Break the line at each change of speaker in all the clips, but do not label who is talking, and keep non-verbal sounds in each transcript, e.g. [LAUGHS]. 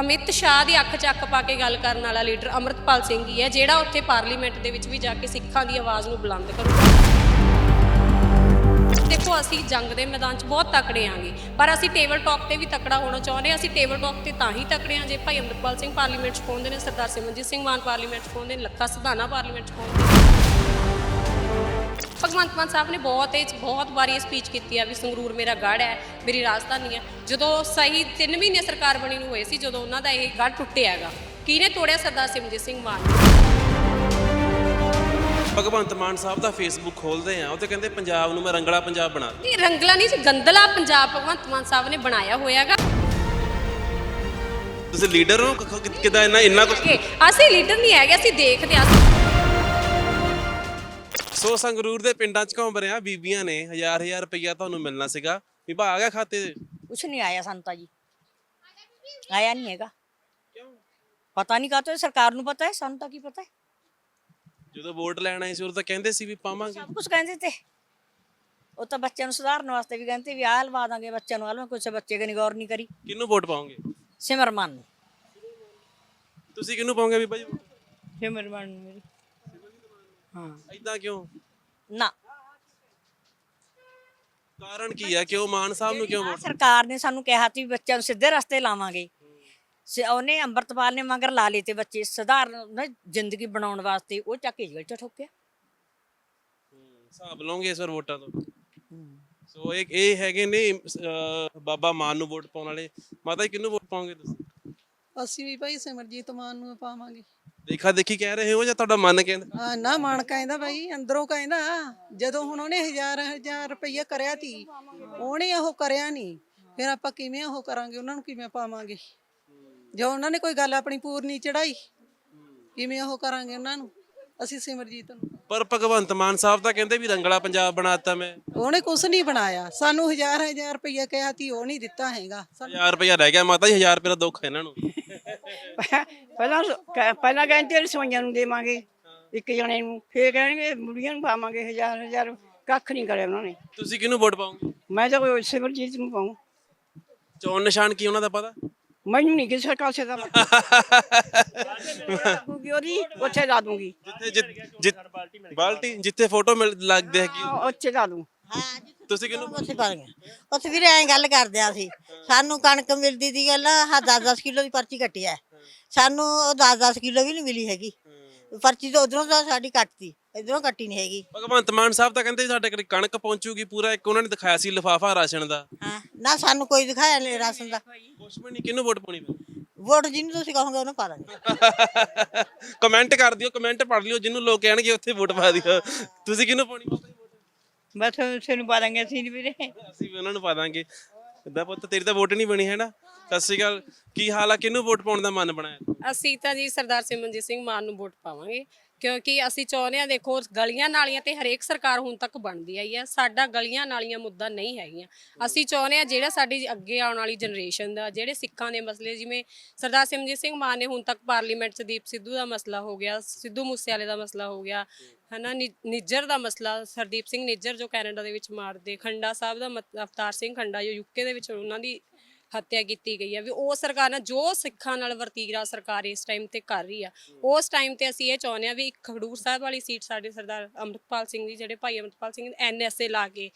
ਅਮਿਤ ਸ਼ਾਹ ਦੀ ਅੱਖ ਚੱਕ ਪਾ ਕੇ ਗੱਲ ਕਰਨ ਵਾਲਾ ਲੀਡਰ ਅਮਰਤਪਾਲ ਸਿੰਘ ਹੀ ਹੈ, ਜਿਹੜਾ ਉੱਥੇ ਪਾਰਲੀਮੈਂਟ ਦੇ ਵਿੱਚ ਵੀ ਜਾ ਕੇ ਸਿੱਖਾਂ ਦੀ ਆਵਾਜ਼ ਨੂੰ ਬੁਲੰਦ ਕਰੂਗਾ। ਦੇਖੋ, ਅਸੀਂ ਜੰਗ ਦੇ ਮੈਦਾਨ 'ਚ ਬਹੁਤ ਤਕੜੇ ਆਂਗੇ, ਪਰ ਅਸੀਂ ਟੇਬਲ ਟਾਕ ਤੇ ਵੀ ਤਕੜਾ ਹੋਣਾ ਚਾਹੁੰਦੇ ਹਾਂ। ਅਸੀਂ ਟੇਬਲ ਟਾਕ ਤੇ ਤਾਂ ਹੀ ਤਕੜੇ ਹਾਂ ਜੇ ਭਾਈ ਅਮਰਤਪਾਲ ਸਿੰਘ ਪਾਰਲੀਮੈਂਟ 'ਚ ਪਹੁੰਚਦੇ ਨੇ, ਸਰਦਾਰ ਸਿਮਰਜੀਤ ਸਿੰਘ ਮਾਨ ਪਾਰਲੀਮੈਂਟ 'ਚ ਪਹੁੰਚਦੇ ਨੇ, ਲੱਖਾ ਸਿਧਾਣਾ ਪਾਰਲੀਮੈਂਟ 'ਚ ਪਹੁੰਚਦੇ ਨੇ। ਭਗਵੰਤ ਮਾਨ ਸਾਹਿਬ ਨੇ ਬਹੁਤ ਇਹ ਬਹੁਤ ਵਾਰੀ ਸਪੀਚ ਕੀਤੀ ਆ ਵੀ ਸੰਗਰੂਰ ਮੇਰਾ ਗੜ੍ਹ ਹੈ ਮੇਰੀ ਰਾਜਧਾਨੀ ਹੈ। ਜਦੋਂ ਸਹੀ 3 ਮਹੀਨੇ ਸਰਕਾਰ ਬਣੀ ਨੂੰ ਹੋਏ ਸੀ ਜਦੋਂ ਉਹਨਾਂ ਦਾ ਇਹ ਗੜ੍ਹ ਟੁੱਟਿਆ ਹੈਗਾ ਕਿਹਨੇ ਤੋੜਿਆ ਸਰਦਾਰ ਸਿਮਰਜੀਤ ਸਿੰਘ ਮਾਨ?
ਭਗਵੰਤ ਮਾਨ ਸਾਹਿਬ ਦਾ ਫੇਸਬੁੱਕ ਖੋਲਦੇ ਆ ਉਹ ਤੇ ਕਹਿੰਦੇ ਪੰਜਾਬ ਨੂੰ ਮੈਂ ਰੰਗਲਾ ਪੰਜਾਬ ਬਣਾ
ਇਹ ਰੰਗਲਾ ਨਹੀਂ ਸੀ ਗੰਦਲਾ ਪੰਜਾਬ ਭਗਵੰਤ ਮਾਨ ਸਾਹਿਬ ਨੇ ਬਣਾਇਆ ਹੋਇਆਗਾ
ਤੁਸੀਂ ਲੀਡਰ ਹੋ ਕਿੱਦਾਂ ਇੰਨਾ ਇੰਨਾ ਕੁਝ
ਅਸੀਂ ਲੀਡਰ ਨਹੀਂ ਹੈਗੇ ਅਸੀਂ ਦੇਖਦੇ ਹਾਂ
ਸੋ ਸੰਗਰੂਰ ਦੇ ਪਿੰਡਾਂ 'ਚ ਘੁੰਮ ਰਿਹਾ ਬੀਬੀਆਂ ਨੇ ਹਜ਼ਾਰ ਹਜ਼ਾਰ ਰੁਪਈਆ ਤੁਹਾਨੂੰ ਮਿਲਣਾ ਸੀਗਾ। ਵਿਭਾਗ ਆ ਖਾਤੇ 'ਚ
ਕੁਛ ਨਹੀਂ ਆਇਆ ਸਾਨੂੰ ਤਾਂ ਜੀ। ਆਇਆ ਨਹੀਂ ਹੈਗਾ।
ਕਿਉਂ
ਪਤਾ ਨਹੀਂ ਕਾਹਤੋਂ ਸਰਕਾਰ ਨੂੰ ਪਤਾ ਹੈ ਸਾਨੂੰ ਤਾਂ ਕੀ ਪਤਾ ਹੈ।
ਜਦੋਂ ਵੋਟ ਲੈਣ ਆਏ ਸੀ ਉਦੋਂ ਤਾਂ ਕਹਿੰਦੇ ਸੀ ਵੀ ਪਾਵਾਂਗੇ।
ਸਭ ਕੁਝ ਕਹਿੰਦੇ ਤੇ। ਉਹ ਤਾਂ ਬੱਚਿਆਂ ਨੂੰ ਸੁਧਾਰਨ ਵਾਸਤੇ ਵੀ ਕਹਿੰਦੇ ਵੀ ਆਹ ਲਵਾ ਦਾਂਗੇ ਬੱਚਿਆਂ ਨੂੰ ਆਲਵਾ ਕੁਛ ਬੱਚੇ ਕਨੀ ਗੌਰ ਨਹੀਂ ਕਰੀ।
ਕਿਹਨੂੰ ਵੋਟ ਪਾਓਗੇ?
ਸਿਮਰਮਨ ਨੂੰ।
ਤੁਸੀਂ ਕਿਹਨੂੰ ਪਾਓਗੇ ਬੀਬਾ ਜੀ
ਸਿਮਰਮਨ ਨੂੰ ਮੇਰੀ। ਹਾਂ।
ਐਦਾਂ ਕਿਉਂ?
ਨਾ।
ਕਾਰਨ ਕੀ ਹੈ? ਕਿਉਂ ਮਾਨ ਸਾਹਿਬ ਨੂੰ ਕਿਉਂ
ਆਹ
ਵੋਟ
ਸਰਕਾਰ ਨੇ ਸਾਨੂੰ ਕਿਹਾ ਸੀ ਵੀ ਬੱਚਿਆਂ ਨੂੰ ਸਿੱਧੇ ਰਸਤੇ ਲਾਵਾਂਗੇ। ਸ- ਉਹਨੇ ਅੰਮ੍ਰਿਤਪਾਲ ਨੇ ਮਗਰ ਲਾ ਲਏ ਤੇ ਬੱਚੇ ਸਧਾਰਨ ਨਾ ਜ਼ਿੰਦਗੀ ਬਣਾਉਣ ਵਾਸਤੇ ਉਹ ਚੱਕ ਕੇ ਜੇਲ੍ਹ ਚ ਠੋਕਿਆ
ਹਿਸਾਬ ਲਓਗੇ ਇਸ ਵਾਰ ਵੋਟਾਂ ਤੋਂ। ਸੋ ਇਹ ਇਹ ਹੈਗੇ ਨੇ ਅਹ, ਬਾਬਾ ਮਾਨ ਨੂੰ ਵੋਟ ਪਾਉਣ ਵਾਲੇ। ਮਾਤਾ ਜੀ ਕਿਹਨੂੰ ਵੋਟ ਪਾਓਗੇ ਤੁਸੀਂ?
ਅਸੀਂ ਵੀ ਭਾਈ ਸਿਮਰਜੀਤ ਮਾਨ ਨੂੰ ਪਾਵਾਂਗੇ।
ਦੇਖਾ ਦੇਖੀ ਕਹਿ ਰਹੇ ਹੋ ਜਾਂ ਤੁਹਾਡਾ ਮਨ ਕਹਿੰਦਾ?
ਆ ਨਾ ਮਨ ਕਹਿੰਦਾ ਭਾਈ ਅੰਦਰੋਂ ਕਹਿੰਦਾ ਜਦੋਂ ਹੁਣ ਉਹਨੇ ਹਜ਼ਾਰ ਹਜ਼ਾਰ ਰੁਪਈਆ ਕਰਿਆ ਤੀ ਉਹਨੇ ਉਹ ਕਰਿਆ ਨਹੀਂ ਫਿਰ ਆਪਾਂ ਕਿਵੇਂ ਉਹ ਕਰਾਂਗੇ ਉਹਨਾਂ ਨੂੰ ਕਿਵੇਂ ਪਾਵਾਂਗੇ? ਜੋ ਉਹਨਾਂ ਨੇ ਕੋਈ ਗੱਲ ਆਪਣੀ ਪੂਰਨੀ ਚੜਾਈ ਕਿਵੇਂ ਉਹ ਕਰਾਂਗੇ ਉਹਨਾਂ ਨੂੰ? ਅਸੀਂ ਸਿਮਰਜੀਤ ਨੂੰ।
ਪਰ ਭਗਵੰਤ ਮਾਨ ਸਾਹਿਬ ਤਾਂ ਕਹਿੰਦੇ ਵੀ ਰੰਗਲਾ ਪੰਜਾਬ ਬਣਾਤਾ ਮੈਂ।
ਉਹਨੇ ਕੁਝ ਨਹੀਂ ਬਣਾਇਆ। ਸਾਨੂੰ ਹਜ਼ਾਰ ਹਜ਼ਾਰ ਰੁਪਈਆ ਕਿਹਾ ਤੀ ਉਹ ਨਹੀਂ ਦਿੱਤਾ ਹੈਗਾ। ਸਾਨੂੰ
1000 ਰੁਪਇਆ ਰਹਿ ਗਿਆ ਮਾਤਾ ਜੀ 1000 ਰੁਪਏ ਦਾ ਦੁੱਖ ਹੈ ਇਹਨਾਂ ਨੂੰ।
ਪਹਿਲਾਂ ਕ- ਪਹਿਲਾਂ ਕਹਿੰਦੇ ਰਸੋਈਆਂ ਨੂੰ ਦੇਵਾਂਗੇ। ਇੱਕ ਜਣੇ ਨੂੰ ਫੇਰ ਕਹਿਣਗੇ ਬੁੜੀਆਂ ਨੂੰ ਪਾਵਾਂਗੇ ਹਜ਼ਾਰ ਹਜ਼ਾਰ। ਕੱਖ ਨਹੀਂ ਕਰਿਆ ਉਹਨਾਂ ਨੇ।
ਤੁਸੀਂ ਕਿਹਨੂੰ ਵੋਟ ਪਾਓਗੇ?
ਮੈਂ ਤਾਂ ਕੋਈ ਸਿਮਰਜੀਤ ਨੂੰ ਪਾਉਂ
ਚੋਣ ਨਿਸ਼ਾਨ ਕੀ ਉਹਨਾਂ ਦਾ ਪਤਾ?
ਮੈਨੂੰ ਨਹੀਂ ਕਿਸੇ ਕਾਸੇ ਦਾ ਲੱਗੂਗੀ ਉਹਦੀ ਉੱਥੇ ਲਾ ਦੂੰਗੀ
ਜਿੱਥੇ ਜਿੱਤ ਬਾਲਟੀ ਜਿੱਥੇ ਫੋਟੋ ਮਿਲ ਲੱਗਦੇ ਹੈ ਕਿ
ਹਾਂ, ਉੱਥੇ ਲਾ ਦੂੰ।
ਤੁਸੀਂ ਕਿਹਨੂੰ
ਉੱਥੇ ਪਾ ਗਏ। ਉੱਥੇ ਵੀ ਐਂ ਗੱਲ ਕਰਦੇ ਆ ਅਸੀਂ। ਸਾਨੂੰ ਕਣਕ ਮਿਲਦੀ ਦੀ ਗੱਲ ਆਹ 10-10 ਕਿਲੋ ਦੀ ਪਰਚੀ ਕੱਟੀ ਐ ਸਾਨੂੰ ਉਹ 10-10 ਕਿਲੋ ਵੀ ਨਹੀਂ ਮਿਲੀ ਹੈਗੀ। ਪਰਚੀ ਤਾਂ ਉਧਰੋਂ ਤਾਂ ਸਾਡੀ ਕੱਟਤੀ ਇਧਰੋਂ ਕੱਟੀ ਨਹੀਂ ਹੈਗੀ।
ਭਗਵੰਤ ਮਾਨ ਸਾਹਿਬ ਤਾਂ ਕਹਿੰਦੇ ਸਾਡੇ ਕੋਲ ਕਣਕ ਪਹੁੰਚੂਗੀ ਪੂਰਾ ਇੱਕ ਉਹਨਾਂ ਨੇ ਦਿਖਾਇਆ ਸੀ ਲਿਫਾਫਾ ਰਾਸ਼ਨ ਦਾ।
ਹਾਂ ਨਾ ਸਾਨੂੰ ਕੋਈ ਦਿਖਾਇਆ ਨਹੀਂ ਰਾਸ਼ਨ ਦਾ।
ਕੁਛ ਵੀ ਨਹੀਂ ਕਿਹਨੂੰ ਵੋਟ ਪਾਉਣੀ
ਵੋਟ ਜਿਹਨੂੰ ਤੁਸੀਂ ਕਹੋਗੇ ਉਹਨੂੰ ਪਾ ਦਾਂਗੇ। [LAUGHS]
ਕਮੈਂਟ ਕਰ ਦਿਓ ਕਮੈਂਟ ਪੜ੍ਹ ਲਿਓ ਜਿਹਨੂੰ ਲੋਕ ਕਹਿਣਗੇ ਉੱਥੇ ਵੋਟ ਪਾ ਦਿਓ। ਤੁਸੀਂ ਕਿਹਨੂੰ ਪਾਉਣੀ?
ਬਸ ਉਸੇ ਨੂੰ ਪਾ ਦਾਂਗੇ ਅਸੀਂ ਨੀ ਵੀਰੇ।
ਅਸੀਂ ਵੀ ਉਹਨਾਂ ਨੂੰ ਪਾ ਦਾਂਗੇ। ਇਦਾਂ ਪੁੱਤ ਤੇਰੀ ਤਾਂ ਵੋਟ ਨਹੀਂ ਬਣੀ ਹੈ ਨਾ ਸਤਿ ਸ਼੍ਰੀ ਅਕਾਲ। ਕੀ ਹਾਲ ਆ? ਕਿਹਨੂੰ ਵੋਟ ਪਾਉਣ ਦਾ ਮਨ ਬਣਾਇਆ?
ਅਸੀਂ ਤਾਂ ਜੀ ਸਰਦਾਰ ਸਿਮਰਨਜੀਤ ਸਿੰਘ ਮਾਨ ਨੂੰ ਵੋਟ ਪਾਵਾਂਗੇ। ਕਿਉਂਕਿ ਅਸੀਂ ਚਾਹੁੰਦੇ ਹਾਂ ਦੇਖੋ ਗਲੀਆਂ ਨਾਲੀਆਂ ਤੇ ਹਰੇਕ ਸਰਕਾਰ ਹੁਣ ਤੱਕ ਬਣਦੀ ਆਈ ਹੈ ਸਾਡਾ ਗਲੀਆਂ ਨਾਲੀਆਂ ਮੁੱਦਾ ਨਹੀਂ ਹੈਗੀਆਂ। ਅਸੀਂ ਚਾਹੁੰਦੇ ਹਾਂ ਜਿਹੜਾ ਸਾਡੀ ਅੱਗੇ ਆਉਣ ਵਾਲੀ ਜਨਰੇਸ਼ਨ ਦਾ ਜਿਹੜੇ ਸਿੱਖਾਂ ਦੇ ਮਸਲੇ ਜਿਵੇਂ ਸਰਦਾਰ ਸਿਮਰਨਜੀਤ ਸਿੰਘ ਮਾਨ ਨੇ ਹੁਣ ਤੱਕ ਪਾਰਲੀਮੈਂਟ 'ਚ ਦੀਪ ਸਿੱਧੂ ਦਾ ਮਸਲਾ ਹੋ ਗਿਆ ਸਿੱਧੂ ਮੂਸੇਵਾਲੇ ਦਾ ਮਸਲਾ ਹੋ ਗਿਆ ਹਨਾ ਨਿੱਜਰ ਦਾ ਮਸਲਾ ਸਰਦੀਪ ਸਿੰਘ ਨਿੱਜਰ ਜੋ ਕੈਨੇਡਾ ਦੇ ਵਿੱਚ ਮਾਰਦੇ ਖੰਡਾ ਸਾਹਿਬ ਦਾ ਅਵਤਾਰ ਸਿੰਘ ਖੰਡਾ ਜੋ ਯੂਕੇ ਦੇ ਵਿੱਚ ਉਹਨਾਂ ਦੀ ਹੱਤਿਆ ਕੀਤੀ ਗਈ ਹੈ ਵੀ ਉਹ ਸਰਕਾਰ ਨਾਲ ਜੋ ਸਿੱਖਾਂ ਨਾਲ ਵਰਤੀਰਾ ਸਰਕਾਰ ਇਸ ਟਾਈਮ ਤੇ ਕਰ ਰਹੀ ਆ। ਉਸ ਟਾਈਮ ਤੇ ਅਸੀਂ ਇਹ ਚਾਹੁੰਦੇ ਆ ਵੀ ਇੱਕ ਖਡੂਰ ਸਾਹਿਬ ਵਾਲੀ ਸੀਟ ਸਾਡੇ ਸਰਦਾਰ ਅੰਮ੍ਰਿਤਪਾਲ ਸਿੰਘ ਜੀ ਜਿਹੜੇ ਭਾਈ ਅੰਮ੍ਰਿਤਪਾਲ ਸਿੰਘ ਐਨਐਸਏ ਲਾ ਕੇ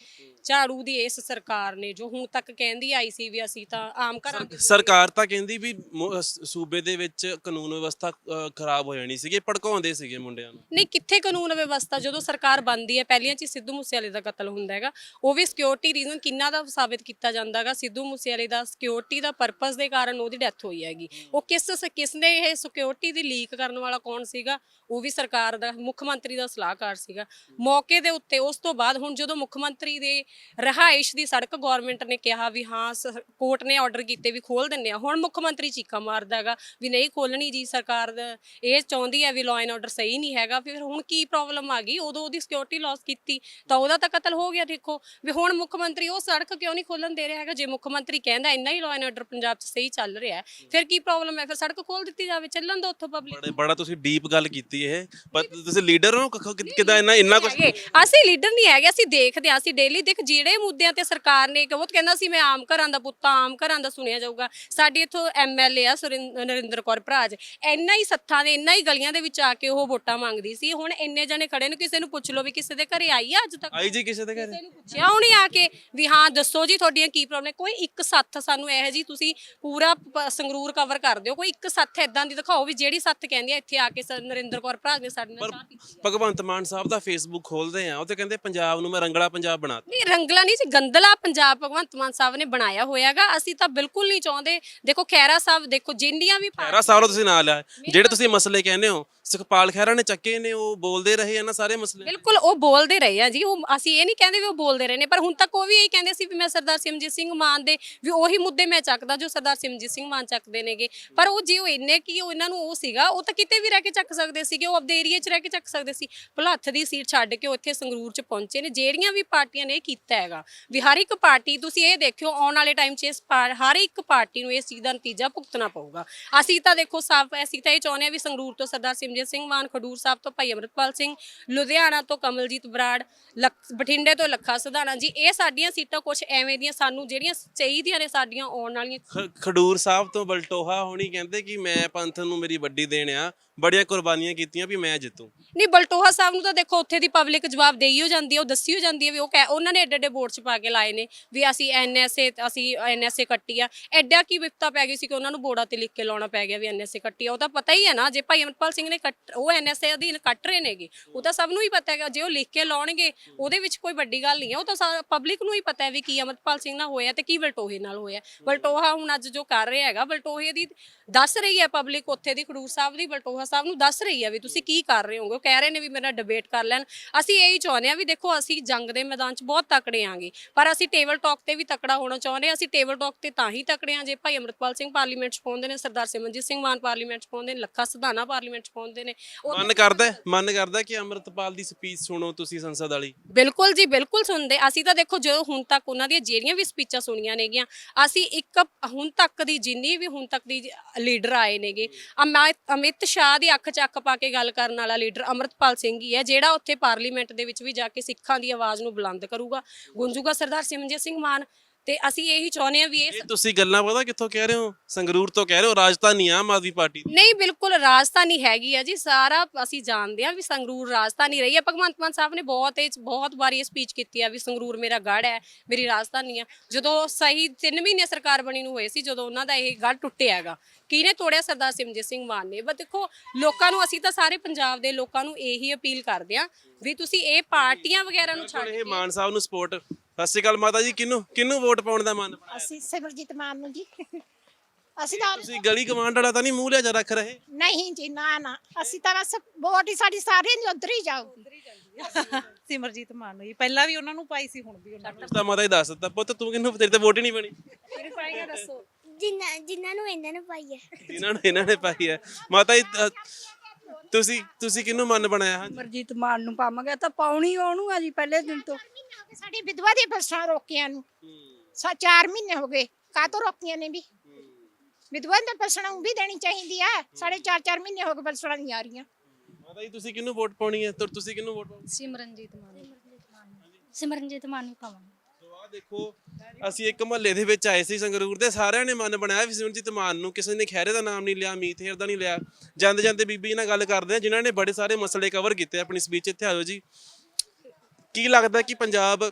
ਝਾੜੂ ਦੀ ਇਸ ਸਰਕਾਰ ਨੇ ਜੋ ਹੁਣ ਤੱਕ ਕਹਿੰਦੀ ਆਈ ਸੀ ਵੀ ਅਸੀਂ ਤਾਂ ਆਮ ਘਰਾਂ ਦੇ
ਸਰਕਾਰ ਤਾਂ ਕਹਿੰਦੀ ਵੀ ਮੁ- ਸ- ਸੂਬੇ ਦੇ ਵਿੱਚ ਕਾਨੂੰਨ ਵਿਵਸਥਾ ਅ, ਖਰਾਬ ਹੋ ਜਾਣੀ ਸੀਗੀ ਭੜਕਾਉਂਦੇ ਸੀਗੇ ਮੁੰਡਿਆਂ ਨੂੰ।
ਨਹੀਂ ਕਿੱਥੇ ਕਾਨੂੰਨ ਵਿਵਸਥਾ? ਜਦੋਂ ਸਰਕਾਰ ਬਣਦੀ ਹੈ ਪਹਿਲੀਆਂ ਚ ਹੀ ਸਿੱਧੂ ਮੂਸੇਵਾਲੇ ਦਾ ਕਤਲ ਹੁੰਦਾ ਹੈਗਾ। ਉਹ ਵੀ ਸਿਕਿਉਰਿਟੀ ਰੀਜ਼ਨ ਕਿੰਨਾ ਦਾ ਸਾਬਿਤ ਕੀਤਾ ਜਾਂਦਾ ਹੈਗਾ? ਸਿੱਧੂ ਮੂਸੇਵਾਲੇ ਦਾ ਸਿਕਿਉਰਿਟੀ ਦਾ ਪਰਪਸ ਦੇ ਕਾਰਨ ਉਹਦੀ ਡੈਥ ਹੋਈ ਹੈਗੀ। ਉਹ ਕਿਸ ਕਿਸ ਨੇ ਇਹ ਸਿਕਿਉਰਿਟੀ ਦੀ ਲੀਕ ਕਰਨ ਵਾਲਾ ਕੌਣ ਸੀਗਾ? ਉਹ ਵੀ ਸਰਕਾਰ ਦਾ ਮੁੱਖ ਮੰਤਰੀ ਦਾ ਸਲਾਹਕਾਰ ਸੀਗਾ। ਮੌਕੇ ਦੇ ਉੱਤੇ ਉਸ ਤੋਂ ਬਾਅਦ ਹੁਣ ਜਦੋਂ ਮੁੱਖ ਮੰਤਰੀ ਦੇ ਰਹਾਇਸ਼ ਦੀ ਸੜਕ ਗਵਰਨਮੈਂਟ ਨੇ ਕਿਹਾ ਵੀ ਹਾਂ ਕੋਰਟ ਨੇ ਆਰਡਰ ਕੀਤੇ ਵੀ ਖੋਲ ਦਿੰਨੇ ਆ, ਹੁਣ ਮੁੱਖ ਮੰਤਰੀ ਚੀਕਾ ਮਾਰਦਾ ਹੈਗਾ ਵੀ ਨਹੀਂ ਖੋਲਣੀ ਜੀ ਸਰਕਾਰ ਦਾ। ਇਹ ਚਾਹੁੰਦੀ ਹੈ ਵੀ ਲਾਅ ਐਂਡ ਆਰਡਰ ਸਹੀ ਨਹੀਂ ਹੈਗਾ। ਫਿਰ ਹੁਣ ਕੀ ਪ੍ਰੋਬਲਮ ਆ ਗਈ? ਉਦੋਂ ਉਹਦੀ ਸਿਕਿਉਰਿਟੀ ਲਾਸ ਕੀਤੀ, ਤਾਂ ਉਹਦਾ ਤਾਂ ਕਤਲ ਹੋ ਗਿਆ ਦੇਖੋ। ਵੀ ਹੁਣ ਮੁੱਖ ਮੰਤਰੀ ਉਹ ਸੜਕ ਕਿਉਂ ਨਹੀਂ ਖੋਲਣ ਦੇ ਰਿਹਾ ਹੈਗਾ? ਜੇ ਮੁੱਖ ਮੰਤਰੀ ਕਹਿੰਦਾ ਇੰਨਾ ਇੰਨਾ ਹੀ ਲਾਅ ਐਂਡ ਆਰਡਰ ਪੰਜਾਬ 'ਚ ਸਹੀ ਚੱਲ ਰਿਹਾ ਹੈ। ਫਿਰ ਕੀ ਪ੍ਰੋਬਲਮ ਹੈ? ਫਿਰ ਸੜਕ ਖੋਲ ਦਿੱਤੀ ਜਾਵੇ ਚੱਲਣ ਦੋ ਉੱਥੋਂ ਪਬਲਿਕ
ਬੜੇ ਬੜਾ ਤੁਸੀਂ ਡੀਪ ਗੱਲ ਕੀਤੀ ਇਹ। ਪਰ ਤੁਸੀਂ ਲੀਡਰ ਹੋ? ਕਿਦਾਂ ਇੰਨਾ ਇੰਨਾ ਕੁਝ
ਹੈਗੇ। ਅਸੀਂ ਲੀਡਰ ਨਹੀਂ ਹੈਗੇ ਅਸੀਂ ਦੇਖਦੇ ਹਾਂ। ਅਸੀਂ ਡੇਲੀ ਦੇਖ ਜਿਹੜੇ ਮੁੱਦਿਆਂ ਤੇ ਸਰਕਾਰ ਨੇ ਬਹੁਤ ਕਹਿੰਦਾ ਸੀ ਮੈਂ ਆਮ ਘਰਾਂ ਦਾ ਪੁੱਤ ਆਮ ਘਰਾਂ ਦਾ ਸੁਣਿਆ ਜਾਊਗਾ। ਸਾਡੀ ਇੱਥੋਂ ਐਮਐਲਏ ਆ ਸੁਰਿੰ- ਨਰਿੰਦਰ ਕੌਰ ਭਰਾਜ। ਇੰਨਾ ਹੀ ਸੱਥਾਂ ਦੇ ਇੰਨਾ ਹੀ ਗਲੀਆਂ ਦੇ ਵਿੱਚ ਆ ਕੇ ਉਹ ਵੋਟਾਂ ਮੰਗਦੀ ਸੀ। ਹੁਣ ਇੰਨੇ ਜਣੇ ਖੜੇ ਨੇ ਕਿਸੇ ਨੂੰ ਪੁੱਛ ਲਓ ਵੀ ਕਿਸੇ ਦੇ ਘਰੇ ਆਈ ਆ ਅੱਜ ਤੱਕ?
ਆਈ ਜੀ ਕਿਸੇ ਦੇ ਘਰ।
ਕਿਸੇ ਨੂੰ ਪੁੱਛਿਆ ਉਹਨੇ ਆ ਕੇ ਵੀ ਹਾਂ ਦੱਸੋ ਜੀ ਤੁਹਾਡੀਆਂ ਕੀ ਪ੍ਰੋਬਲਮ ਕੋਈ ਇੱਕ ਸੱਥ ਸਾਨੂੰ ਇਹ ਜੀ ਤੁਸੀਂ ਪੂਰਾ ਪ- ਸੰਗਰੂਰ ਕਵਰ ਕਰ ਦਿਓ। ਕੋਈ ਇੱਕ ਸੱਥ ਇਦਾਂ ਦੀ ਦਿਖਾਓ ਵੀ ਜਿਹੜੀ ਸੱਥ ਕਹਿੰਦੀ ਆ ਇੱਥੇ ਆ ਕੇ ਸ- ਨਰਿੰਦਰ ਕੌਰ ਭਰਾਜ ਨੇ ਸਾਡੇ ਨਾਲ ਚਾਹ ਪੀਤੀ ਆ।
ਭਗਵੰਤ ਮਾਨ ਸਾਹਿਬ ਦਾ ਫੇਸਬੁੱਕ ਖੋਲਦੇ ਆ ਉਹ ਤੇ ਕਹਿੰਦੇ ਪੰਜਾਬ ਨੂੰ ਮੈਂ ਰੰਗਲਾ ਪੰਜਾਬ ਬਣਾ
ਨਹੀਂ ਰੰਗਲਾ ਨਹੀਂ ਸੀ ਗੰਦਲਾ ਪੰਜਾਬ ਭਗਵੰਤ ਮਾਨ ਸਾਹਿਬ ਨੇ ਬਣਾਇਆ ਹੋਇਆਗਾ। ਅਸੀਂ ਤਾਂ ਬਿਲਕੁਲ ਨਹੀਂ ਚਾਹੁੰਦੇ। ਦੇਖੋ ਖੈਰਾ ਸਾਹਿਬ ਦੇਖੋ ਜਿੰਨੀਆਂ ਵੀ
ਖੈਰਾ ਸਾਹਿਬ ਨੂੰ ਤੁਸੀਂ ਨਾਂ ਲਿਆ। ਜਿਹੜੇ ਤੁਸੀਂ ਮਸਲੇ ਕਹਿੰਦੇ ਹੋ ਸੁਖਪਾਲ ਖੈਰਾ ਨੇ ਚੱਕੇ ਨੇ ਉਹ ਬੋਲਦੇ ਰਹੇ ਆ ਨਾ ਸਾਰੇ ਮਸਲੇ।
ਬਿਲਕੁਲ ਉਹ ਬੋਲਦੇ ਰਹੇ ਆ ਜੀ। ਉਹ ਅਸੀਂ ਇਹ ਨਹੀਂ ਕਹਿੰਦੇ ਵੀ ਉਹ ਬੋਲਦੇ ਰਹੇ ਨੇ ਪਰ ਹੁਣ ਤੱਕ ਉਹ ਵੀ ਇਹੀ ਕਹਿੰਦੇ ਸੀ ਵੀ ਮੈਂ ਸਰਦਾਰ ਸਿਮਰਜੀਤ ਸਿੰਘ ਮਾਨ ਦੇ ਵੀ ਉਹੀ ਮੁੱਦੇ ਮੈਂ ਚੱਕਦਾ ਜੋ ਸਰਦਾਰ ਸਿਮਰਜੀਤ ਸਿੰਘ ਮਾਨ ਚੱਕਦੇ ਨੇਗੇ। ਪਰ ਉਹ ਜੇ ਉਹ ਇੰਨੇ ਕਿ ਉਹ ਇਹਨਾਂ ਨੂੰ ਉਹ ਸੀਗਾ, ਉਹ ਤਾਂ ਕਿਤੇ ਵੀ ਰਹਿ ਕੇ ਚੱਕ ਸਕਦੇ ਸੀਗੇ, ਉਹ ਆਪਦੇ ਏਰੀਆ 'ਚ ਰਹਿ ਕੇ ਚੱਕ ਸਕਦੇ ਸੀ। ਭੁਲੱਥ ਦੀ ਸੀਟ ਛੱਡ ਕੇ ਉਹ ਇੱਥੇ ਸੰਗਰੂਰ 'ਚ ਪਹੁੰਚੇ ਨੇ, ਜਿਹੜੀਆਂ ਵੀ ਪਾਰਟੀਆਂ ਨੇ ਇਹ ਕੀਤਾ ਹੈਗਾ। ਵੀ ਹਰ ਇੱਕ ਪਾਰਟੀ, ਤੁਸੀਂ ਇਹ ਦੇਖਿਓ ਆਉਣ ਵਾਲੇ ਟਾਈਮ 'ਚ ਇਸ ਪਾ- ਹਰ ਇੱਕ ਪਾਰਟੀ ਨੂੰ ਇਸ ਚੀਜ਼ ਦਾ ਨਤੀਜਾ ਭੁਗਤਣਾ ਪਊਗਾ। ਅਸੀਂ ਤਾਂ ਦੇਖੋ ਸਾਫ਼, ਅਸੀਂ ਤਾਂ ਇਹ ਚਾਹੁੰਦੇ ਹਾਂ ਵੀ ਸੰਗਰੂਰ ਤੋਂ ਸਰਦਾਰ ਸਿਮਰਜੀਤ ਸਿੰਘ ਮਾਨ, ਖਡੂਰ ਸਾਹਿਬ ਤੋਂ ਭਾਈ ਅਮਰਿਤਪਾਲ ਸਿੰਘ, ਲੁਧਿਆਣਾ ਤੋਂ ਕਮਲਜੀਤ ਬਰਾੜ, ਲੱਖ- ਬਠਿੰਡੇ ਤੋਂ ਲੱਖਾ ਸਧਾਣਾ ਜੀ, ਇਹ ਸਾਡੀਆਂ ਸੀਟਾਂ ਕੁਝ ਐਵੇਂ ਦੀਆਂ ਸਾਨੂੰ ਜਿਹੜੀਆਂ ਚਾਹੀਦੀਆਂ ਨੇ ਸਾਡੀਆਂ ਆਉਣ ਵਾਲੀਆਂ
ਖ- ਖਡੂਰ ਸਾਹਿਬ ਤੋਂ ਬਲਟੋਹਾ ਹੋਣੀ ਕਹਿੰਦੇ ਕਿ ਮੈਂ ਪੰਥ ਨੂੰ ਮੇਰੀ ਵੱਡੀ ਦੇਣ ਆ। ਬੜੀਆਂ ਕੁਰਬਾਨੀਆਂ ਕੀਤੀਆਂ ਵੀ ਮੈਂ ਜਿੱਤੂ।
ਨਹੀਂ, ਬਲਟੋਹਾ ਸਾਹਿਬ ਨੂੰ ਤਾਂ ਦੇਖੋ, ਉੱਥੇ ਦੀ ਪਬਲਿਕ ਜਵਾਬ ਦੇਈ ਹੋ ਜਾਂਦੀ ਹੈ ਉਹ ਦੱਸੀ ਹੋ ਜਾਂਦੀ ਹੈ ਵੀ ਉਹ ਕਹਿ- ਉਹਨਾਂ ਨੇ ਐਡੇ ਐਡੇ ਬੋਰਡ 'ਚ ਪਾ ਕੇ ਲਾਏ ਨੇ ਵੀ ਅਸੀਂ ਐਨਐਸਏ ਅਸੀਂ ਐਨਐਸਏ ਕੱਟੀ ਆ। ਐਡਾ ਕੀ ਵਿਪਤਾ ਪੈ ਗਈ ਸੀ ਕਿ ਉਹਨਾਂ ਨੂੰ ਬੋਰਡਾਂ ਤੇ ਲਿਖ ਕੇ ਲਾਉਣਾ ਪੈ ਗਿਆ ਵੀ ਐਨਐਸਏ ਕੱਟੀ ਆ। ਉਹ ਤਾਂ ਪਤਾ ਹੀ ਹੈ ਨਾ, ਜੇ ਭਾਈ ਅਮਰਪਾਲ ਸਿੰਘ ਨੇ ਕੱਟ, ਉਹ ਐਨਐਸਏ ਅਧੀਨ ਕੱਟ ਰਹੇ ਨੇਗੇ, ਉਹ ਤਾਂ ਸਭ ਨੂੰ ਹੀ ਪਤਾ ਹੈਗਾ। ਜੇ ਉਹ ਲਿਖ ਕੇ ਲਾਉਣਗੇ, ਉਹਦੇ ਵਿੱਚ ਕੋਈ ਵੱਡੀ ਗੱਲ ਨਹੀਂ ਹੈ ਉਹ ਤਾਂ ਪਬਲਿਕ ਨੂੰ ਹੀ ਪਤਾ ਹੈ ਵੀ ਕੀ ਅਮਰਪਾਲ ਸਿੰਘ ਨਾਲ ਹੋਇਆ ਤੇ ਕੀ ਬਲਟੋਹੇ ਨਾਲ ਹੋਇਆ। ਬਲਟੋਹਾ ਹੁਣ ਅੱਜ ਜੋ ਕਰ ਰਿਹਾ ਹੈਗਾ, ਬਲਟੋਹੇ ਦੀ ਦੱਸ ਰਹੀ ਹੈ ਪਬਲਿਕ ਉੱਥੇ ਦੀ ਖਡੂਰ ਸਾਹਿਬ ਦੀ ਬਲਟੋਹਾ ਸਾਹਿਬ ਨੂੰ ਦੱਸ ਰਹੀ ਹੈ ਵੀ ਤੁਸੀਂ ਕੀ ਕਰ ਰਹੇ ਹੋਗੇ ਉਹ ਕਹਿ ਰਹੇ ਨੇ ਵੀ ਮੇਰੇ ਡਿਬੇਟ ਕਰ ਲੈਣ। ਅਸੀਂ ਇਹੀ ਚਾਹੁੰਦੇ ਹਾਂ ਵੀ ਦੇਖੋ ਅਸੀਂ ਜੰਗ ਦੇ ਮੈਦਾਨ 'ਚ ਬਹੁਤ ਤਕੜੇ ਆਂਗੇ। ਪਰ ਅਸੀਂ ਟੇਬਲ ਟਾਕ ਤੇ ਵੀ ਤਕੜਾ ਹੋਣਾ ਚਾਹੁੰਦੇ ਹਾਂ ਅਸੀਂ ਟੇਬਲ ਟਾਕ ਤੇ ਤਾਂ ਹੀ ਤਕੜੇ ਹਾਂ ਜੇ ਭਾਈ ਅਮਰਪਾਲ ਸਿੰਘ ਪਾਰਲੀਮੈਂਟ 'ਚ ਪਹੁੰਚਦੇ ਨੇ ਸਰਦਾਰ ਸਿਮਰਜੀਤ ਸਿੰਘ ਮਾਨ ਪਾਰਲੀਮੈਂਟ 'ਚ ਪਹੁੰਚਦੇ ਨੇ ਲੱਖਾ ਸਿਧਾਣਾ ਪਾਰਲੀਮੈਂਟ 'ਚ ਪਹੁੰਚਦੇ ਨੇ।
ਮਨ ਕਰਦਾ ਮਨ ਕਰਦਾ ਕਿ ਅੰਮ੍ਰਿਤਪਾਲ ਦੀ ਸਪੀਚ ਸੁਣੋ ਤੁਸੀਂ ਸੰਸਦ ਵਾਲੀ।
ਬਿਲਕੁਲ ਜੀ ਬਿਲਕੁਲ ਸੁਣਦੇ। ਅਸੀਂ ਤਾਂ ਦੇਖੋ ਜਦੋਂ ਹੁਣ ਤੱਕ ਉਹਨਾਂ ਦੀਆਂ ਜਿਹੜੀਆਂ ਵੀ ਸਪੀਚਾਂ ਸੁਣੀਆਂ ਨੇਗੀਆਂ ਅਸੀਂ ਇੱਕ ਹੁਣ ਤੱਕ ਦੀ ਜਿੰਨੀ ਵੀ ਹੁਣ ਤੱਕ ਦੀ ਲੀਡਰ ਆਏ ਨੇਗੇ ਅਮਿਤ ਅਮਿਤ ਸ਼ਾਹ ਦੀ ਅੱਖ 'ਚ ਅੱਖ ਪਾ ਕੇ ਗੱਲ ਕਰਨ ਵਾਲਾ ਲੀਡਰ ਅਮਰਤਪਾਲ ਸਿੰਘ ਹੀ ਹੈ, ਜਿਹੜਾ ਉੱਥੇ ਪਾਰਲੀਮੈਂਟ ਦੇ ਵਿੱਚ ਵੀ ਜਾ ਕੇ ਸਿੱਖਾਂ ਦੀ ਆਵਾਜ਼ ਨੂੰ ਬੁਲੰਦ ਕਰੂਗਾ। ਗੁੰਜੂਗਾ ਸਰਦਾਰ ਸਿਮਰਜੀਤ ਸਿੰਘ ਮਾਨ। ਤੇ ਅਸੀਂ ਇਹੀ ਚਾਹੁੰਦੇ ਹਾਂ ਵੀ ਇਹ
ਇਹ ਤੁਸੀਂ ਗੱਲਾਂ ਪਤਾ ਕਿੱਥੋਂ ਕਹਿ ਰਹੇ ਹੋ? ਸੰਗਰੂਰ ਤੋਂ ਕਹਿ ਰਹੇ ਹੋ ਰਾਜਧਾਨੀ ਆ ਆਮ ਆਦਮੀ ਪਾਰਟੀ ਦੀ।
ਨਹੀਂ ਬਿਲਕੁਲ ਰਾਜਧਾਨੀ ਹੈਗੀ ਆ ਜੀ। ਸਾਰਾ ਅਸੀਂ ਜਾਣਦੇ ਆ ਵੀ ਸੰਗਰੂਰ ਰਾਜਧਾਨੀ ਰਹੀ ਹੈ ਭਗਵੰਤ ਮਾਨ ਸਾਹਿਬ ਨੇ ਬਹੁਤ ਇਹ ਬਹੁਤ ਵਾਰੀ ਇਹ ਸਪੀਚ ਕੀਤੀ ਆ ਵੀ ਸੰਗਰੂਰ ਮੇਰਾ ਗੜ ਹੈ ਮੇਰੀ ਰਾਜਧਾਨੀ ਆ। ਜਦੋਂ ਸਹੀ 3 ਮਹੀਨੇ ਸਰਕਾਰ ਬਣੀ ਨੂੰ ਹੋਏ ਸੀ ਜਦੋਂ ਉਹਨਾਂ ਦਾ ਇਹ ਗੜ ਟੁੱਟਿਆ ਹੈਗਾ ਕਿਹਨੇ ਤੋੜਿਆ? ਸਰਦਾਰ ਸਿਮਰਜੀਤ ਸਿੰਘ ਮਾਨ ਨੇ। ਬਸ ਦੇਖੋ ਲੋਕਾਂ ਨੂੰ ਅਸੀਂ ਤਾਂ ਸਾਰੇ ਪੰਜਾਬ ਦੇ ਲੋਕਾਂ ਨੂੰ ਇਹੀ ਅਪੀਲ ਕਰਦੇ ਆ ਵੀ ਤੁਸੀਂ ਇਹ ਪਾਰਟੀਆਂ ਵਗੈਰਾ ਨੂੰ ਛੱਡ
ਇਹ ਮਾਨ ਸਾਹਿਬ ਨੂੰ ਸਪੋਰਟ ਸਤਿ ਸ਼੍ਰੀ ਅਕਾਲ ਮਾਤਾ ਜੀ ਕਿਹਨੂੰ ਕਿਹਨੂੰ ਵੋਟ ਪਾਉਣ ਦਾ ਮਨ ਬਣਾਇਆ?
ਅਸੀਂ ਸਿਮਰਜੀਤ ਮਾਨ ਨੂੰ ਜੀ। ਅਸੀਂ ਤਾਂ
ਤੁਸੀਂ ਗਲੀ ਕਮਾਂਡ ਵਾਲਾ ਤਾਂ ਨਹੀਂ ਮੂੰਹ ਲਿਆ ਜਾ ਰੱਖ ਰਹੇ?
ਨਹੀਂ ਜੀ ਨਾ ਨਾ। ਅਸੀਂ ਤਾਂ ਬਸ ਵੋਟ ਹੀ ਸਾਡੀ ਸਾਰਿਆਂ ਦੀ ਉਧਰ ਹੀ ਜਾਊਗੀ।
ਸਿਮਰਜੀਤ ਮਾਨ ਨੂੰ ਜੀ। ਪਹਿਲਾਂ ਵੀ ਉਹਨਾਂ ਨੂੰ ਪਾਈ ਸੀ ਹੁਣ ਵੀ ਉਹਨਾਂ ਨੂੰ।
ਤਾਂ ਮਾਤਾ ਹੀ ਦੱਸ ਦਿੱਤਾ ਪੁੱਤ ਤੂੰ ਕਿਹਨੂੰ ਤੇਰੇ ਤੇ ਵੋਟ ਹੀ ਨਹੀਂ ਬਣੀ।
ਜਿਨ੍ਹਾਂ ਜਿਨ੍ਹਾਂ ਨੂੰ ਇਹਨਾਂ ਨੇ ਪਾਈ ਹੈ
ਇਹਨਾਂ ਨੇ ਇਹਨਾਂ ਨੇ ਪਾਈ ਹੈ ਮਾਤਾ ਜੀ ਅ, ਤੁਸੀਂ ਤੁਸੀਂ ਕਿਹਨੂੰ ਮਨ ਬਣਾਇਆ? ਹਾਂ
ਮਰਜੀਤ ਮਾਨ ਨੂੰ ਪਾਵਾਂਗੇ ਤਾਂ ਪਾਉਣੀ ਉਹਨੂੰ ਆ ਜੀ ਪਹਿਲੇ ਦਿਨ ਤੋਂ।
ਸਾਡੀ ਵਿਧਵਾ ਦੀ ਪੈਸਾ ਰੋਕਿਆਂ ਨੂੰ। ਸਾ 4 ਮਹੀਨੇ ਹੋ ਗਏ ਕਾਹਤੋਂ ਰੋਕੀਆਂ ਨੇ ਵੀ? ਵਿਧਵਾ ਦੀ ਪੈਸਾ ਉਹ ਵੀ ਦੇਣੀ ਚਾਹੀਦੀ ਆ। ਸਾਡੇ 4-4 ਮਹੀਨੇ ਹੋ ਗਏ ਪੈਸਾ ਨਹੀਂ ਆ ਰਹੀਆਂ।
ਮਾਤਾ ਜੀ ਤੁਸੀਂ ਕਿਹਨੂੰ ਵੋਟ ਪਾਉਣੀ ਹੈ ਤੇ ਤੁਸੀਂ ਕਿਹਨੂੰ ਵੋਟ ਪਾਉਣੀ
ਸਿਮਰਨਜੀਤ ਮਾਨ। ਸਿਮਰਨਜੀਤ ਮਾਨ ਨੂੰ ਪਾਵਾਂਗੇ।
ਦੇਖੋ, ਅਸੀਂ ਇੱਕ ਮਹੱਲੇ ਦੇ ਵਿੱਚ ਆਏ ਸੀ ਸੰਗਰੂਰ ਦੇ, ਸਾਰਿਆਂ ਨੇ ਮਨ ਬਣਾਇਆ ਵੀ ਮਾਨ ਨੂੰ ਕਿਸੇ ਨੇ ਖੈਰੇ ਦਾ ਨਾਮ ਨਹੀਂ ਲਿਆ, ਮੀਤ ਦਾ ਨਹੀਂ ਲਿਆ। ਜਾਂਦੇ ਜਾਂਦੇ ਬੀਬੀ ਨਾਲ ਗੱਲ ਕਰਦੇ ਆ ਜਿਨ੍ਹਾਂ ਨੇ ਬੜੇ ਸਾਰੇ ਮਸਲੇ ਕਵਰ ਕੀਤੇ ਆਪਣੀ ਸਪੀਚ ਇੱਥੇ ਆਇਓ ਜੀ। ਕੀ ਲੱਗਦਾ ਕਿ ਪੰਜਾਬ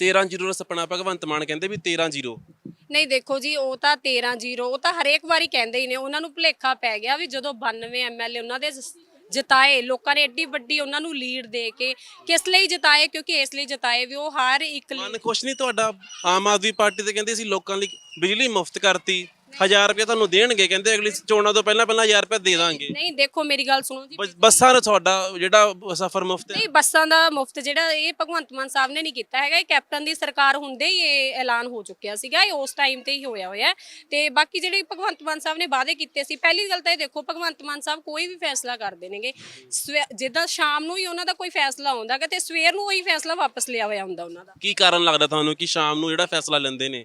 13-0 ਦਾ ਸੁਪਨਾ ਭਗਵੰਤ ਮਾਨ ਕਹਿੰਦੇ ਵੀ 13-0
ਨਹੀਂ, ਦੇਖੋ ਜੀ, ਉਹ ਤਾਂ 13 0 ਉਹ ਤਾਂ ਹਰੇਕ ਵਾਰੀ ਕਹਿੰਦੇ ਹੀ ਨੇ, ਉਹਨਾਂ ਨੂੰ ਭੁਲੇਖਾ ਪੈ ਗਿਆ ਵੀ ਜਦੋਂ 92 ਐਮਐਲਏ ਉਹਨਾਂ ਦੇ ਜਿਤਾਏ ਲੋਕਾਂ ਨੇ ਐਡੀ ਵੱਡੀ ਉਹਨਾਂ ਨੂੰ ਲੀਡ ਦੇ ਕੇ ਕਿਸ ਲਈ ਜਿਤਾਏ? ਕਿਉਂਕਿ ਇਸ ਲਈ ਜਿਤਾਏ ਵੀ ਉਹ ਹਰ ਇੱਕ ਲਈ-
ਮਨ ਕੁਛ ਨਹੀਂ ਤੁਹਾਡਾ? ਆਮ ਆਦਮੀ ਪਾਰਟੀ ਤੇ ਕਹਿੰਦੇ ਅਸੀਂ ਲੋਕਾਂ ਲਈ ਬਿਜਲੀ ਮੁਫਤ ਕਰਤੀ। 1000 ਰੁਪਏ ਤੁਹਾਨੂੰ ਦੇਣਗੇ ਕਹਿੰਦੇ ਅਗਲੀ ਚੋਣਾਂ ਤੋਂ ਪਹਿਲਾਂ ਪਹਿਲਾਂ 1000 ਰੁਪਏ ਦੇ ਦਾਂਗੇ।
ਨਹੀਂ ਦੇਖੋ ਮੇਰੀ ਗੱਲ ਸੁਣੋ ਜੀ।
ਬਸ- ਬੱਸਾਂ ਦਾ ਤੁਹਾਡਾ ਜਿਹੜਾ ਸਫ਼ਰ ਮੁਫਤ ਹੈ।
ਨਹੀਂ ਬੱਸਾਂ ਦਾ ਮੁਫਤ ਜਿਹੜਾ ਇਹ ਭਗਵੰਤ ਮਾਨ ਸਾਹਿਬ ਨੇ ਨਹੀਂ ਕੀਤਾ ਹੈਗਾ ਇਹ ਕੈਪਟਨ ਦੀ ਸਰਕਾਰ ਹੁੰਦੇ ਹੀ ਇਹ ਐਲਾਨ ਹੋ ਚੁੱਕਿਆ ਸੀਗਾ ਇਹ ਉਸ ਟਾਈਮ ਤੇ ਹੀ ਹੋਇਆ ਹੋਇਆ। ਹੈ। ਤੇ ਬਾਕੀ ਜਿਹੜੇ ਭਗਵੰਤ ਮਾਨ ਸਾਹਿਬ ਨੇ ਵਾਅਦੇ ਕੀਤੇ ਸੀ ਪਹਿਲੀ ਗੱਲ ਤਾਂ ਇਹ ਦੇਖੋ ਭਗਵੰਤ ਮਾਨ ਸਾਹਿਬ ਕੋਈ ਵੀ ਫੈਸਲਾ ਕਰਦੇ ਨੇਗੇ। ਸਵੇ- ਜਿੱਦਾਂ ਸ਼ਾਮ ਨੂੰ ਹੀ ਉਹਨਾਂ ਦਾ ਕੋਈ ਫੈਸਲਾ ਆਉਂਦਾ ਹੈਗਾ ਤੇ ਸਵੇਰ ਨੂੰ ਉਹੀ ਫੈਸਲਾ ਵਾਪਸ ਲਿਆ ਹੋਇਆ ਹੁੰਦਾ ਉਹਨਾਂ ਦਾ।
ਕੀ ਕਾਰਨ ਲੱਗਦਾ ਤੁਹਾਨੂੰ ਕਿ ਸ਼ਾਮ ਨੂੰ ਜਿਹੜਾ ਫੈਸਲਾ ਲੈਂਦੇ ਨੇ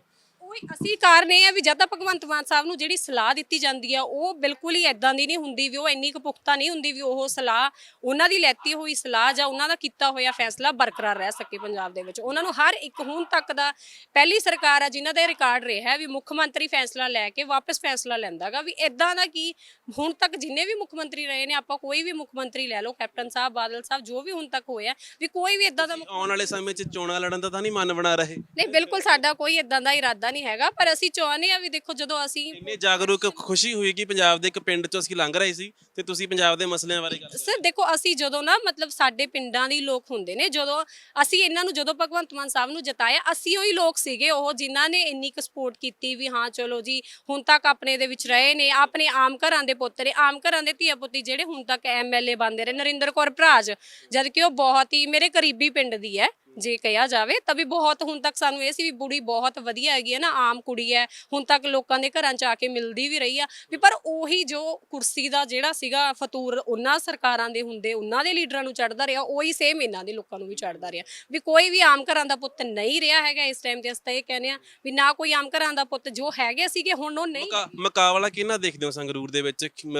ਕੋਈ ਅਸੀਂ ਕਾਰਨ ਇਹ ਹੈ ਵੀ ਜਦ ਤੱਕ ਭਗਵੰਤ ਮਾਨ ਸਾਹਿਬ ਨੂੰ ਜਿਹੜੀ ਸਲਾਹ ਦਿੱਤੀ ਜਾਂਦੀ ਆ ਉਹ ਬਿਲਕੁਲ ਹੀ ਐਦਾਂ ਦੀ ਨਹੀਂ ਹੁੰਦੀ ਵੀ ਉਹ ਇੰਨੀ ਕੁ ਪੁਖਤਾ ਨਹੀਂ ਹੁੰਦੀ ਵੀ ਉਹ ਸਲਾਹ ਉਹਨਾਂ ਦੀ ਲੈਤੀ ਹੋਈ ਸਲਾਹ ਜਾਂ ਉਹਨਾਂ ਦਾ ਕੀਤਾ ਹੋਇਆ ਫੈਸਲਾ ਬਰਕਰਾਰ ਰਹਿ ਸਕੇ ਪੰਜਾਬ ਦੇ ਵਿੱਚ। ਉਹਨਾਂ ਨੂੰ ਹਰ ਇੱਕ ਹੁਣ ਤੱਕ ਦਾ ਪਹਿਲੀ ਸਰਕਾਰ ਆ ਜਿਨ੍ਹਾਂ ਦਾ ਰਿਕਾਰਡ ਰਿਹਾ ਹੈ ਵੀ ਮੁੱਖ ਮੰਤਰੀ ਫੈਸਲਾ ਲੈ ਕੇ ਵਾਪਸ ਫੈਸਲਾ ਲੈਂਦਾਗਾ ਵੀ ਐਦਾਂ ਦਾ ਕੀ ਹੁਣ ਤੱਕ ਜਿੰਨੇ ਵੀ ਮੁੱਖ ਮੰਤਰੀ ਰਹੇ ਨੇ ਆਪਾਂ ਕੋਈ ਵੀ ਮੁੱਖ ਮੰਤਰੀ ਲੈ ਲਓ ਕੈਪਟਨ ਸਾਹਿਬ ਬਾਦਲ ਸਾਹਿਬ ਜੋ ਵੀ ਹੁਣ ਤੱਕ ਹੋਇਆ ਵੀ ਕੋਈ ਵੀ ਐਦਾਂ ਦਾ
ਆਉਣ ਵਾਲੇ ਸਮੇਂ 'ਚ ਚੋਣਾਂ ਲੜਨ ਦਾ ਤਾਂ ਨਹੀਂ ਮਨ ਬਣਾ ਰਹੇ?
ਨਹੀਂ ਬਿਲਕੁਲ ਸਾਡਾ ਕੋਈ ਇਦਾਂ ਦਾ ਇਰਾਦਾ ਨਹੀਂ ਹੈਗਾ ਪਰ ਅਸੀਂ ਚਾਹੁੰਦੇ ਆ ਵੀ ਦੇਖੋ ਜਦੋਂ ਅਸੀਂ
ਇੰਨੇ ਜਾਗਰੂਕ ਖੁਸ਼ੀ ਹੋਈ ਕਿ ਪੰਜਾਬ ਦੇ ਇੱਕ ਪਿੰਡ 'ਚੋਂ ਅਸੀਂ ਲੰਘ ਰਹੇ ਸੀ ਤੇ ਤੁਸੀਂ ਪੰਜਾਬ ਦੇ ਮਸਲਿਆਂ ਬਾਰੇ ਗੱਲ
ਸਰ ਦੇਖੋ ਅਸੀਂ ਜਦੋਂ ਨਾ ਮਤਲਬ ਸਾਡੇ ਪਿੰਡਾਂ ਦੇ ਲੋਕ ਹੁੰਦੇ ਨੇ ਜਦੋਂ ਅਸੀਂ ਇਹਨਾਂ ਨੂੰ ਜਦੋਂ ਭਗਵੰਤ ਮਾਨ ਸਾਹਿਬ ਨੂੰ ਜਿਤਾਇਆ ਅਸੀਂ ਉਹੀ ਲੋਕ ਸੀਗੇ ਉਹ ਜਿਨ੍ਹਾਂ ਨੇ ਇੰਨੀ ਕੁ ਸਪੋਰਟ ਕੀਤੀ ਵੀ ਹਾਂ ਚਲੋ ਜੀ ਹੁਣ ਤੱਕ ਆਪਣੇ ਦੇ ਵਿੱਚ ਰਹੇ ਨੇ ਆਪਣੇ ਆਮ ਘਰਾਂ ਦੇ ਪੁੱਤ ਨੇ ਆਮ ਘਰਾਂ ਦੇ ਧੀਆ ਪੁੱਤੀ ਜਿਹੜੇ ਹੁਣ ਤੱਕ ਐਮਐਲਏ ਬਣਦੇ ਰਹੇ ਨਰਿੰਦਰ ਕੌਰ ਭਰਾਜ ਜਦ ਕਿ ਉਹ ਬਹੁਤ ਹੀ ਮੇਰੇ ਕਰੀਬੀ ਪਿੰਡ ਦੀ ਹੈ ਜੇ ਕਿਹਾ ਜਾਵੇ ਤਾਂ ਵੀ ਬਹੁਤ ਹੁਣ ਤੱਕ ਸਾਨੂੰ ਇਹ ਸੀ ਵੀ ਬੁੜੀ ਬਹੁਤ ਵਧੀਆ ਹੈਗੀ ਹੈ ਨਾ ਆਮ ਕੁੜੀ ਹੈ। ਹੁਣ ਤੱਕ ਲੋਕਾਂ ਦੇ ਘਰਾਂ ਚ ਆ ਕੇ ਮਿਲਦੀ ਵੀ ਰਹੀ ਆ। ਵੀ ਪਰ ਉਹੀ ਜੋ ਕੁਰਸੀ ਦਾ ਜਿਹੜਾ ਸੀਗਾ ਫਤੂਰ ਉਹਨਾਂ ਸਰਕਾਰਾਂ ਦੇ ਹੁੰਦੇ ਉਹਨਾਂ ਦੇ ਲੀਡਰਾਂ ਨੂੰ ਚੜਦਾ ਰਿਹਾ ਉਹੀ ਸੇਮ ਇਹਨਾਂ ਦੇ ਲੋਕਾਂ ਨੂੰ ਵੀ ਚੜਦਾ ਰਿਹਾ। ਵੀ ਕੋਈ ਵੀ ਆਮ ਘਰਾਂ ਦਾ ਪੁੱਤ ਨਹੀਂ ਰਿਹਾ ਹੈਗਾ ਇਸ ਟਾਈਮ ਤੇ ਅਸੀਂ ਤਾਂ ਇਹ ਕਹਿੰਦੇ ਆ ਵੀ ਨਾ ਕੋਈ ਆਮ ਘਰਾਂ ਦਾ ਪੁੱਤ ਜੋ ਹੈਗੇ ਸੀਗੇ ਹੁਣ ਉਹ ਨਹੀਂ।
ਮੁਕਾ- ਮੁਕਾਬਲਾ ਕਿਹਨਾਂ ਦੇਖਦੇ ਹੋ ਸੰਗਰੂਰ ਦੇ ਵਿੱਚ? ਅਮ,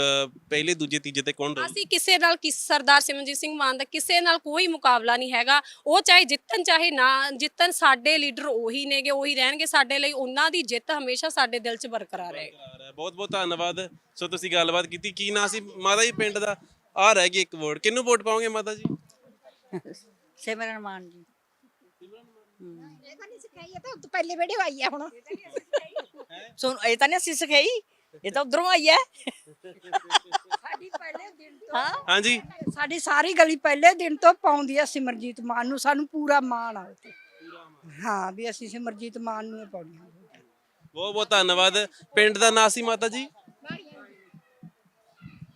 ਪਹਿਲੇ ਦੂਜੇ ਤੀਜੇ ਤੇ ਕੌਣ ਰਹੂ?
ਅਸੀਂ ਕਿਸੇ ਨਾਲ ਕਿਸ ਸਰਦਾਰ ਸਿਮਰਨਜੀਤ ਸਿੰਘ ਮਾਨ ਦਾ ਕਿਸੇ ਨਾਲ ਕੋਈ ਮੁਕਾਬਲਾ ਨਹੀਂ ਹੈਗਾ। ਉਹ ਚਾਹੇ ਜਿੱਤਣ ਚਾਹੇ ਨਾ ਜਿੱਤਣ ਸਾਡੇ ਲੀਡਰ ਉਹੀ ਨੇਗੇ ਉਹੀ ਰਹਿਣਗੇ ਸਾਡੇ ਲਈ ਉਹਨਾਂ ਦੀ ਜਿੱਤ ਹਮੇਸ਼ਾ ਸਾਡੇ ਦਿਲ 'ਚ ਬਰਕਰਾਰ ਰਹੇਗੀ
ਬਹੁਤ ਬਹੁਤ ਧੰਨਵਾਦ। ਸੋ ਤੁਸੀਂ ਗੱਲਬਾਤ ਕੀਤੀ। ਕੀ ਨਾਂ ਸੀ? ਮਾਤਾ ਜੀ ਪਿੰਡ ਦਾ। ਆ ਰਹਿ ਗਈ ਇੱਕ ਵੋਟ। ਕਿਹਨੂੰ ਵੋਟ ਪਾਓਗੇ ਮਾਤਾ ਜੀ?
ਸਿਮਰਨ ਮਾਨ ਜੀ।
ਇਹ ਤਾਂ ਨਹੀਂ ਸਿਖਾਈ ਇਹ ਤਾਂ ਉਦੋਂ ਪਹਿਲੇ ਵੀਡੀਓ ਆਈ ਆ ਹੁਣ।
ਸੁਣ ਇਹ ਤਾਂ ਨਹੀਂ ਅਸੀਂ ਸਿਖਾਈ ਇਹ ਤਾਂ ਉਧਰੋਂ ਆਈ ਹੈ।
ਸਾਡੀ ਪਹਿਲੇ ਦਿਨ ਤੋਂ
ਹਾਂ।
ਹਾਂਜੀ।
ਸਾਡੀ ਸਾਰੀ ਗਲੀ ਪਹਿਲੇ ਦਿਨ ਤੋਂ ਪਾਉਂਦੀ ਆ ਸਿਮਰਜੀਤ ਮਾਨ ਨੂੰ ਸਾਨੂੰ ਪੂਰਾ ਮਾਣ ਆ ਉੱਤੇ ਹਾਂ ਵੀ ਅਸੀਂ ਸਿਮਰਜੀਤ ਮਾਨ ਨੂੰ ਹੀ ਪਾਉਣੀਆਂ
ਬਹੁਤ ਬਹੁਤ ਧੰਨਵਾਦ। ਪਿੰਡ ਦਾ ਨਾਂ ਸੀ ਮਾਤਾ ਜੀ?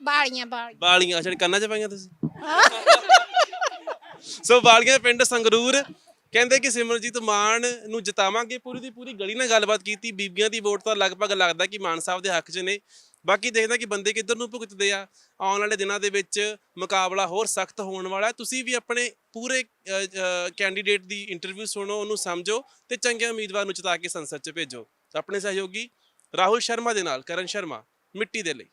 ਬਾਲੀਆਂ ਬਾਲੀਆਂ।
ਬਾਲੀਆਂ ਜਿਹੜੇ ਕੰਨਾਂ 'ਚ ਪਾਈਆਂ ਤੁਸੀਂ? [LAUGHS] ਸੋ ਬਾਲੀਆਂ ਪਿੰਡ ਸੰਗਰੂਰ ਕਹਿੰਦੇ ਕਿ ਸਿਮਰਜੀਤ ਮਾਨ ਨੂੰ ਜਿਤਾਵਾਂਗੇ। ਪੂਰੀ ਦੀ ਪੂਰੀ ਗਲੀ ਨਾਲ ਗੱਲਬਾਤ ਕੀਤੀ। ਬੀਬੀਆਂ ਦੀ ਵੋਟ ਤਾਂ ਲਗਭਗ ਲੱਗਦਾ ਕਿ ਮਾਨ ਸਾਹਿਬ ਦੇ ਹੱਕ 'ਚ ਨੇ। ਬਾਕੀ ਦੇਖਦਾ ਕਿ ਬੰਦੇ ਕਿੱਧਰ ਨੂੰ ਭੁਗਤਦੇ ਆ। ਆਉਣ ਵਾਲੇ ਦਿਨਾਂ ਦੇ ਵਿੱਚ ਮੁਕਾਬਲਾ ਹੋਰ ਸਖਤ ਹੋਣ ਵਾਲਾ ਤੁਸੀਂ ਵੀ ਆਪਣੇ ਪੂਰੇ ਕੈਂਡੀਡੇਟ ਦੀ ਇੰਟਰਵਿਊ ਸੁਣੋ, ਉਹਨੂੰ ਸਮਝੋ ਤੇ ਚੰਗੇ ਉਮੀਦਵਾਰ ਨੂੰ ਜਿਤਾ ਕੇ ਸੰਸਦ 'ਚ ਭੇਜੋ। ਆਪਣੇ ਸਹਿਯੋਗੀ ਰਾਹੁਲ ਸ਼ਰਮਾ ਦੇ ਨਾਲ, ਕਰਨ ਸ਼ਰਮਾ, ਮਿੱਟੀ ਦੇ ਲਈ।